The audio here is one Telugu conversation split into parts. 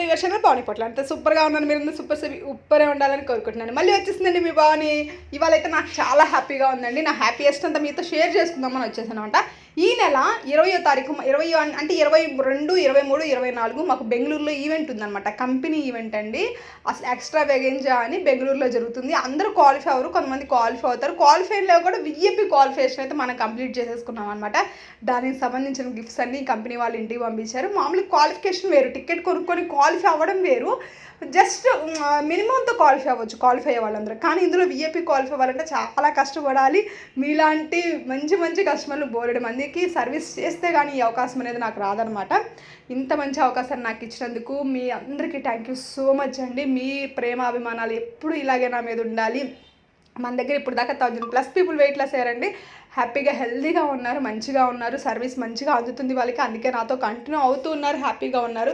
టు యువర్ ఛానల్ పావని పట్ల అంత సూపర్గా ఉన్నాను. మీరు సూపర్ ఉప్పరే ఉండాలని కోరుకుంటున్నాను. మళ్ళీ వచ్చేసిందండి మీ బావని ఇవాళ అయితే నాకు చాలా హ్యాపీగా ఉందండి. నా హ్యాపీయెస్ట్ అంతా మీతో షేర్ చేసుకుందామని వచ్చేసాను అనమాట. ఈ నెల ఇరవయో తారీఖు ఇరవై అంటే ఇరవై రెండు ఇరవై మూడు ఇరవై నాలుగు మాకు బెంగళూరులో ఈవెంట్ ఉందన్నమాట. కంపెనీ ఈవెంట్ అండి. అసలు ఎక్స్ట్రా వెగెంజా అని బెంగళూరులో జరుగుతుంది. అందరూ క్వాలిఫై అవ్వరు కొంతమంది క్వాలిఫై అవుతారు. క్వాలిఫైలో కూడా విఏపీ క్వాలిఫికేషన్ అయితే మనం కంప్లీట్ చేసేసుకున్నాం అనమాట దానికి సంబంధించిన గిఫ్ట్స్ అన్ని కంపెనీ వాళ్ళు ఇంటికి పంపించారు. మామూలు క్వాలిఫికేషన్ వేరు. టికెట్ కొనుక్కొని క్వాలిఫై అవ్వడం వేరు. జస్ట్ మినిమంతో క్వాలిఫై అవ్వచ్చు క్వాలిఫై అయ్యే వాళ్ళందరూ. కానీ ఇందులో విఏపీ క్వాలిఫై అవ్వాలంటే చాలా కష్టపడాలి. మీలాంటి మంచి మంచి కస్టమర్లు బోలెడు మందికి సర్వీస్ చేస్తే కానీ ఈ అవకాశం అనేది నాకు రాదనమాట ఇంత మంచి అవకాశాన్ని నాకు ఇచ్చినందుకు మీ అందరికీ థ్యాంక్ యూ సో మచ్ అండి. మీ ప్రేమ అభిమానాలు ఎప్పుడు ఇలాగే నా మీద ఉండాలి. మన దగ్గర ఇప్పుడు దాకా thousand plus people weight loss అయ్యారండి. హ్యాపీగా హెల్దీగా ఉన్నారు మంచిగా ఉన్నారు సర్వీస్ మంచిగా అందుతుంది వాళ్ళకి. అందుకే నాతో కంటిన్యూ అవుతూ ఉన్నారు హ్యాపీగా ఉన్నారు.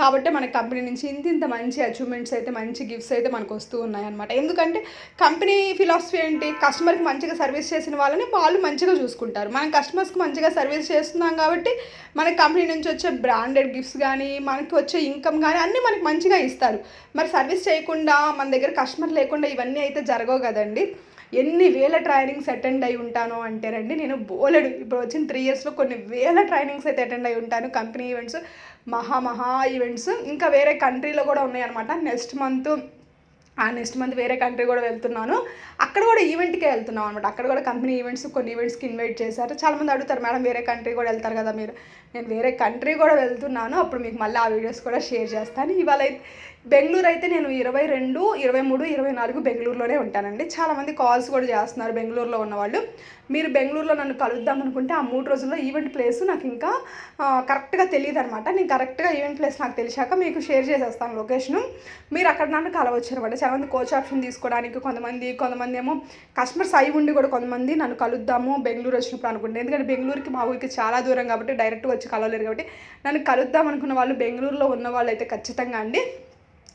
కాబట్టి మన కంపెనీ నుంచి ఇంత ఇంత మంచి అచీవ్మెంట్స్ అయితే మంచి గిఫ్ట్స్ అయితే మనకు వస్తూ ఉన్నాయన్నమాట. ఎందుకంటే కంపెనీ ఫిలాసఫీ ఏంటి? కస్టమర్కి మంచిగా సర్వీస్ చేసిన వాళ్ళని వాళ్ళు మంచిగా చూసుకుంటారు. మనం కస్టమర్స్కి మంచిగా సర్వీస్ చేస్తున్నాం కాబట్టి మన కంపెనీ నుంచి వచ్చే బ్రాండెడ్ గిఫ్ట్స్ కానీ మనకి వచ్చే ఇన్కమ్ కానీ అన్నీ మనకి మంచిగా ఇస్తారు. మరి సర్వీస్ చేయకుండా మన దగ్గర కస్టమర్ లేకుండా ఇవన్నీ అయితే జరగవు కదండి. ఎన్ని వేల ట్రైనింగ్స్ అటెండ్ అయి ఉంటాను అంటేనండి నేను బోలెడు. ఇప్పుడు వచ్చిన త్రీ ఇయర్స్లో కొన్ని వేల ట్రైనింగ్స్ అయితే అటెండ్ అయి ఉంటాను. కంపెనీ ఈవెంట్స్ మహా మహా ఈవెంట్స్ ఇంకా వేరే కంట్రీలో కూడా ఉన్నాయన్నమాట. నెక్స్ట్ మంత్ ఆ నెక్స్ట్ మంత్ వేరే కంట్రీ కూడా వెళ్తున్నాను. అక్కడ కూడా ఈవెంట్కే వెళ్తున్నాం అనమాట అక్కడ కూడా కంపెనీ ఈవెంట్స్ కొన్ని ఈవెంట్స్కి ఇన్వైట్ చేశారు. చాలామంది అడుగుతారు మేడం వేరే కంట్రీ కూడా వెళ్తారు కదా మీరు? నేను వేరే కంట్రీ కూడా వెళ్తున్నాను. అప్పుడు మీకు మళ్ళీ ఆ వీడియోస్ కూడా షేర్ చేస్తాను. ఇవాళ అయితే బెంగళూరు అయితే నేను ఇరవై రెండు ఇరవై మూడు ఇరవై నాలుగు బెంగళూరులోనే ఉంటానండి. చాలామంది కాల్స్ కూడా చేస్తున్నారు బెంగళూరులో ఉన్నవాళ్ళు. మీరు బెంగళూరులో నన్ను కలుద్దాం అనుకుంటే ఆ మూడు రోజుల్లో ఈవెంట్ ప్లేస్ నాకు ఇంకా కరెక్ట్గా తెలియదు అనమాట నేను కరెక్ట్గా ఈవెంట్ ప్లేస్ నాకు తెలిసాక మీకు షేర్ చేసేస్తాను లొకేషను. మీరు అక్కడ నన్ను కలవచ్చు అనమాట చాలామంది కోచ్ ఆప్షన్ తీసుకోవడానికి కొంతమంది కొంతమంది ఏమో కస్టమర్స్ అయి ఉండి కూడా కొంతమంది నన్ను కలుద్దాము బెంగళూరు వచ్చినప్పుడు అనుకుంటే. ఎందుకంటే బెంగళూరుకి మా ఊరికి చాలా దూరం కాబట్టి డైరెక్ట్గా వచ్చి కలవలేరు కాబట్టి నన్ను కలుద్దాం అనుకున్న వాళ్ళు బెంగళూరులో ఉన్న వాళ్ళు అయితే ఖచ్చితంగా అండి.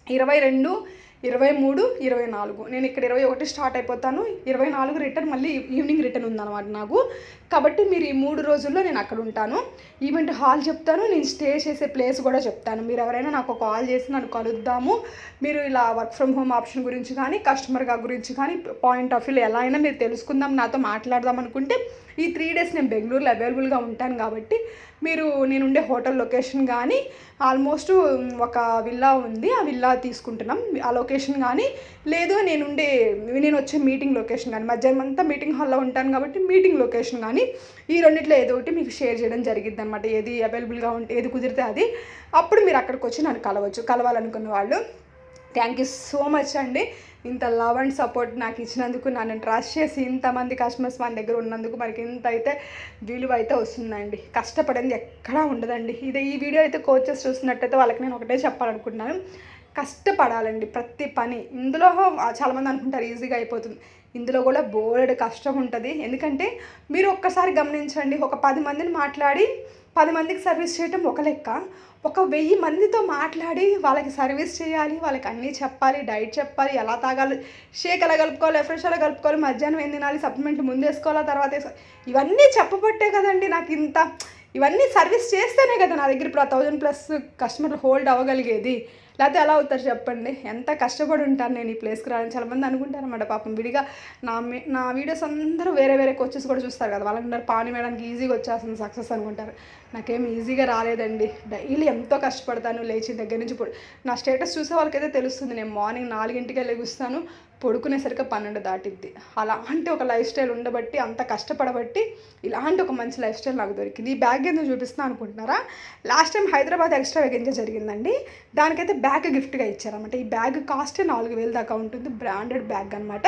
ఇరవై రెండు ఇరవై మూడు ఇరవై నాలుగు. నేను ఇక్కడ ఇరవై ఒకటి స్టార్ట్ అయిపోతాను. ఇరవై నాలుగు రిటర్న్ మళ్ళీ ఈవినింగ్ రిటర్న్ ఉందన్నమాట నాకు. కాబట్టి మీరు ఈ మూడు రోజుల్లో నేను అక్కడ ఉంటాను. ఈవెంట్ హాల్ చెప్తాను. నేను స్టే చేసే ప్లేస్ కూడా చెప్తాను. మీరు ఎవరైనా నాకు కాల్ చేసి నన్ను కలుద్దాము. మీరు ఇలా వర్క్ ఫ్రమ్ హోమ్ ఆప్షన్ గురించి కానీ కస్టమర్గా గురించి కానీ పాయింట్ ఆఫ్ వ్యూలో ఎలా అయినా మీరు తెలుసుకుందాం. నాతో మాట్లాడదాం అనుకుంటే ఈ త్రీ డేస్ నేను బెంగళూరులో అవైలబుల్గా ఉంటాను కాబట్టి మీరు నేను ఉండే హోటల్ లొకేషన్ కానీ ఆల్మోస్ట్ ఒక విల్లా ఉంది. ఆ విల్లా తీసుకుంటున్నాం. ఆ లొకేషన్ కానీ లేదు నేను ఉండే నేను వచ్చే మీటింగ్ లొకేషన్ కానీ మధ్యాహ్నం అంతా మీటింగ్ హాల్లో ఉంటాను కాబట్టి మీటింగ్ లొకేషన్ కానీ ఈ రెండిట్లో ఏదో ఒకటి మీకు షేర్ చేయడం జరిగింది అనమాట ఏది అవైలబుల్గా ఉంటే ఏది కుదిరితే అది. అప్పుడు మీరు అక్కడికి వచ్చి నన్ను కలవచ్చు కలవాలనుకున్న వాళ్ళు. థ్యాంక్ యూ సో మచ్ అండి. ఇంత లవ్ అండ్ సపోర్ట్ నాకు ఇచ్చినందుకు నన్ను ట్రస్ట్ చేసి ఇంతమంది కస్టమర్స్ మన దగ్గర ఉన్నందుకు మనకి ఇంత అయితే విలువ అయితే వస్తుందండి. కష్టపడింది ఎక్కడా ఉండదండి. ఇది ఈ వీడియో అయితే కోచెస్ చూస్తున్నట్టయితే వాళ్ళకి నేను ఒకటే చెప్పాలనుకుంటున్నాను. కష్టపడాలండి ప్రతి పని. ఇందులో చాలామంది అనుకుంటారు ఈజీగా అయిపోతుంది. ఇందులో కూడా బోలెడు కష్టం ఉంటుంది. ఎందుకంటే మీరు ఒక్కసారి గమనించండి ఒక పది మందిని మాట్లాడి పది మందికి సర్వీస్ చేయటం ఒక లెక్క. ఒక వెయ్యి మందితో మాట్లాడి వాళ్ళకి సర్వీస్ చేయాలి వాళ్ళకి అన్నీ చెప్పాలి డైట్ చెప్పాలి ఎలా తాగాలి షేక్ ఎలా కలుపుకోవాలి ఫ్రెష్ ఎలా కలుపుకోవాలి మధ్యాహ్నం ఏం తినాలి సప్లిమెంట్ ముందు వేసుకోవాలా తర్వాత వేసుకోవాలి ఇవన్నీ చెప్పబట్టే కదండి నాకు ఇంత ఇవన్నీ సర్వీస్ చేస్తేనే కదా నా దగ్గర ఇప్పుడు ఆ థౌజండ్ ప్లస్ కస్టమర్లు హోల్డ్ అవ్వగలిగేది. లేకపోతే ఎలా అవుతారు చెప్పండి? ఎంత కష్టపడి ఉంటాను నేను ఈ ప్లేస్కి రాని చాలామంది అనుకుంటారు అన్నమాట పాపం విడిగా నా నా వీడియోస్ అందరూ వేరే వేరే కోచెస్ కూడా చూస్తారు కదా వాళ్ళకి పాని వేయడానికి ఈజీగా వచ్చేస్తుంది సక్సెస్ అనుకుంటారు. నాకేం ఈజీగా రాలేదండి. డైలీ ఎంతో కష్టపడతాను లేచిన దగ్గర నుంచి పొడు నా స్టేటస్ చూసే వాళ్ళకైతే తెలుస్తుంది. నేను మార్నింగ్ నాలుగింటికే లెగుస్తాను పడుకునేసరికి పన్నెండు దాటిద్ది. అలాంటి ఒక లైఫ్ స్టైల్ ఉండబట్టి అంత కష్టపడబట్టి ఇలాంటి ఒక మంచి లైఫ్ స్టైల్ నాకు దొరికింది. ఈ బ్యాగ్ ఎందుకు చూపిస్తున్నా అనుకుంటున్నారా? Last time Hyderabad extra vacancy జరిగిందండి. దానికైతే బ్యాగ్ గిఫ్ట్గా ఇచ్చారన్నమాట. ఈ బ్యాగ్ కాస్ట్ నాలుగు వేలు దాకా ఉంటుంది. బ్రాండెడ్ బ్యాగ్ అనమాట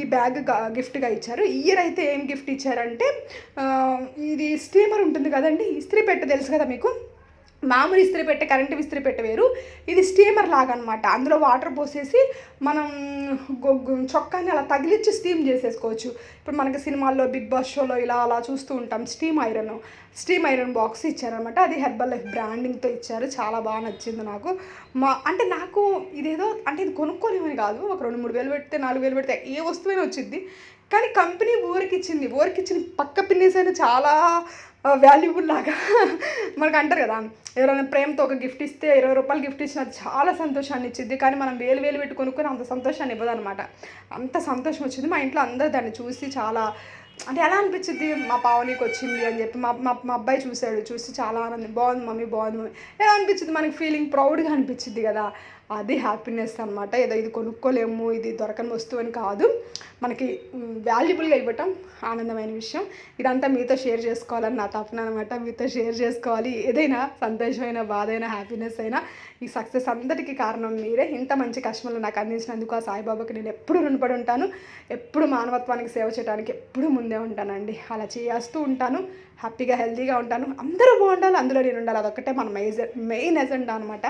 ఈ బ్యాగ్ గిఫ్ట్గా ఇచ్చారు. ఇయర్ అయితే ఏం గిఫ్ట్ ఇచ్చారంటే ఇది స్టీమర్ ఉంటుంది కదండి. ఇస్త్రీ పెట్ట తెలుసు కదా మీకు? మామూలు ఇస్త్రీ పెట్టే కరెంటు ఇస్త్రీ పెట్టే వేరు. ఇది స్టీమర్ లాగా అనమాట అందులో వాటర్ పోసేసి మనం చొక్కాని అలా తగిలిచ్చి స్టీమ్ చేసేసుకోవచ్చు. ఇప్పుడు మనకి సినిమాల్లో బిగ్ బాస్ షోలో ఇలా అలా చూస్తూ ఉంటాం. Steam iron steam iron box ఇచ్చారనమాట అది హెర్బల్ లైఫ్ బ్రాండింగ్తో ఇచ్చారు. చాలా బాగా నచ్చింది నాకు. మా అంటే నాకు ఇదేదో అంటే ఇది కొనుక్కోలేమని కాదు. ఒక రెండు మూడు వేలు పెడితే నాలుగు వేలు పెడితే ఏ వస్తువైనా వచ్చింది కానీ కంపెనీ ఊరికి ఇచ్చింది ఊరికి పక్క పిన్నిస్ అయినా చాలా వాల్యుబుల్ లాగా మనకు అంటారు కదా. ఎవరైనా ప్రేమతో ఒక గిఫ్ట్ ఇస్తే ఇరవై రూపాయలు గిఫ్ట్ ఇచ్చిన చాలా సంతోషాన్ని ఇచ్చింది కానీ మనం వేలు వేలు పెట్టి కొనుక్కొని అంత సంతోషాన్ని ఇవ్వదు అనమాట అంత సంతోషం వచ్చింది. మా ఇంట్లో అందరూ దాన్ని చూసి చాలా అంటే ఎలా అనిపించింది మా పావనికి వచ్చింది అని చెప్పి మా మా మా అబ్బాయి చూశాడు. చూసి చాలా ఆనందం. బాగుంది మమ్మీ బాగుంది మమ్మీ. ఎలా అనిపించింది మనకి ఫీలింగ్ ప్రౌడ్గా అనిపించింది కదా. అది హ్యాపీనెస్ అనమాట ఏదో ఇది కొనుక్కోలేము ఇది దొరకని వస్తువు అని కాదు. మనకి వాల్యుబుల్గా ఇవ్వటం ఆనందమైన విషయం. ఇదంతా మీతో షేర్ చేసుకోవాలని నా తపన అనమాట మీతో షేర్ చేసుకోవాలి. ఏదైనా సంతోషమైన బాధ అయినా హ్యాపీనెస్ అయినా ఈ సక్సెస్ అందరికీ కారణం మీరే. ఇంత మంచి కష్టంలో నాకు అందించినందుకు ఆ సాయిబాబాకి నేను ఎప్పుడు రుణపడి ఉంటాను. ఎప్పుడు మానవత్వానికి సేవ చేయడానికి ఎప్పుడు ముందే ఉంటానండి. అలా చేస్తూ ఉంటాను. హ్యాపీగా హెల్తీగా ఉంటాను. అందరూ బాగుండాలి అందులో నేను ఉండాలి. అదొక్కటే మన మెయిన్ మెయిన్ ఎజెండా అనమాట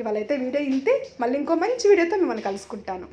ఇవాళ అయితే వీడియో ఇంతే. మళ్ళీ ఇంకో మంచి వీడియోతో మిమ్మల్ని కలుసుకుంటాను.